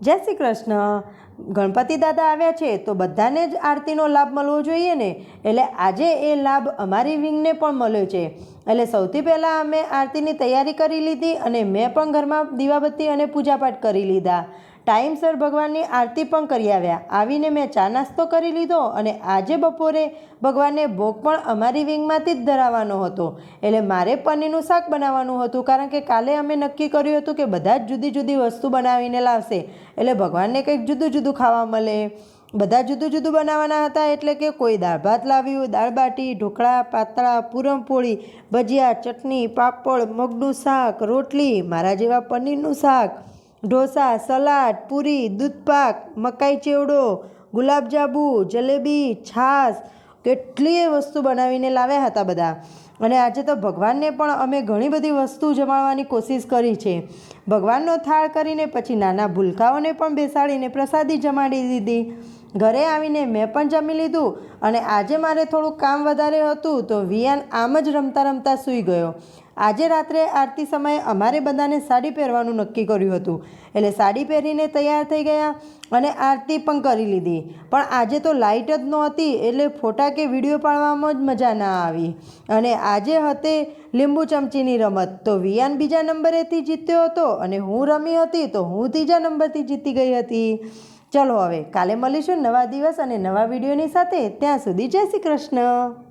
જય શ્રી કૃષ્ણ. ગણપતિ દાદા આવ્યા છે તો બધાને જ આરતીનો લાભ મળવો જોઈએ ને? એટલે આજે એ લાભ અમારી વિંગને પણ મળ્યો છે. એટલે સૌથી પહેલાં અમે આરતીની તૈયારી કરી લીધી અને મેં પણ ઘરમાં દીવાબત્તી અને પૂજાપાઠ કરી લીધા. ટાઈમસર ભગવાનની આરતી પણ કરી આવ્યા. આવીને મેં ચા નાસ્તો કરી લીધો અને આજે બપોરે ભગવાનને ભોગ પણ અમારી વિંગમાંથી જ ધરાવવાનો હતો. એટલે મારે પનીરનું શાક બનાવવાનું હતું કારણ કે કાલે અમે નક્કી કર્યું હતું કે બધા જ જુદી જુદી વસ્તુ બનાવીને લાવશે. એટલે ભગવાનને કંઈક જુદું જુદું ખાવા મળે. બધા જુદું જુદું બનાવવાના હતા એટલે કે કોઈ દાળ ભાત લાવ્યું, દાળ બાટી, ઢોકળા, પાતળા પૂરણપોળી ભજીયા, ચટણી, પાપડ, મગનું શાક, રોટલી, મારા જેવા પનીરનું શાક. ઢોસા, સલાડ, પૂરી, દૂધપાક, મકાઈ ચેવડો, ગુલાબજાંબુ, જલેબી, છાશ કેટલીય વસ્તુ બનાવીને લાવ્યા હતા બધા. અને આજે તો ભગવાનને પણ અમે ઘણી બધી વસ્તુ જમાડવાની કોશિશ કરી છે. ભગવાનનો થાળ કરીને પછી નાના ભૂલકાઓને પણ બેસાડીને પ્રસાદી જમાડી દીધી. ઘરે આવીને મેં પણ જમી લીધું અને આજે મારે થોડું કામ વધારે હતું તો વિયાન આમ જ રમતા રમતા સૂઈ ગયો. આજે રાત્રે આરતી સમયે અમારે બધાને સાડી પહેરવાનું નક્કી કર્યું હતું. એટલે સાડી પહેરીને તૈયાર થઈ ગયા અને આરતી પણ કરી લીધી. પણ આજે તો લાઇટ જ નહોતી એટલે ફોટા કે વીડિયો પાડવામાં જ મજા ના આવી. અને આજે હતે લીંબુ ચમચીની રમત. તો વિયાન બીજા નંબરેથી જીત્યો હતો અને હું રમી હતી તો હું ત્રીજા નંબરથી જીતી ગઈ હતી. ચલો હવે કાલે મળીશું નવા દિવસ અને નવા વિડીયોની સાથે. ત્યાં સુધી જય શ્રી કૃષ્ણ.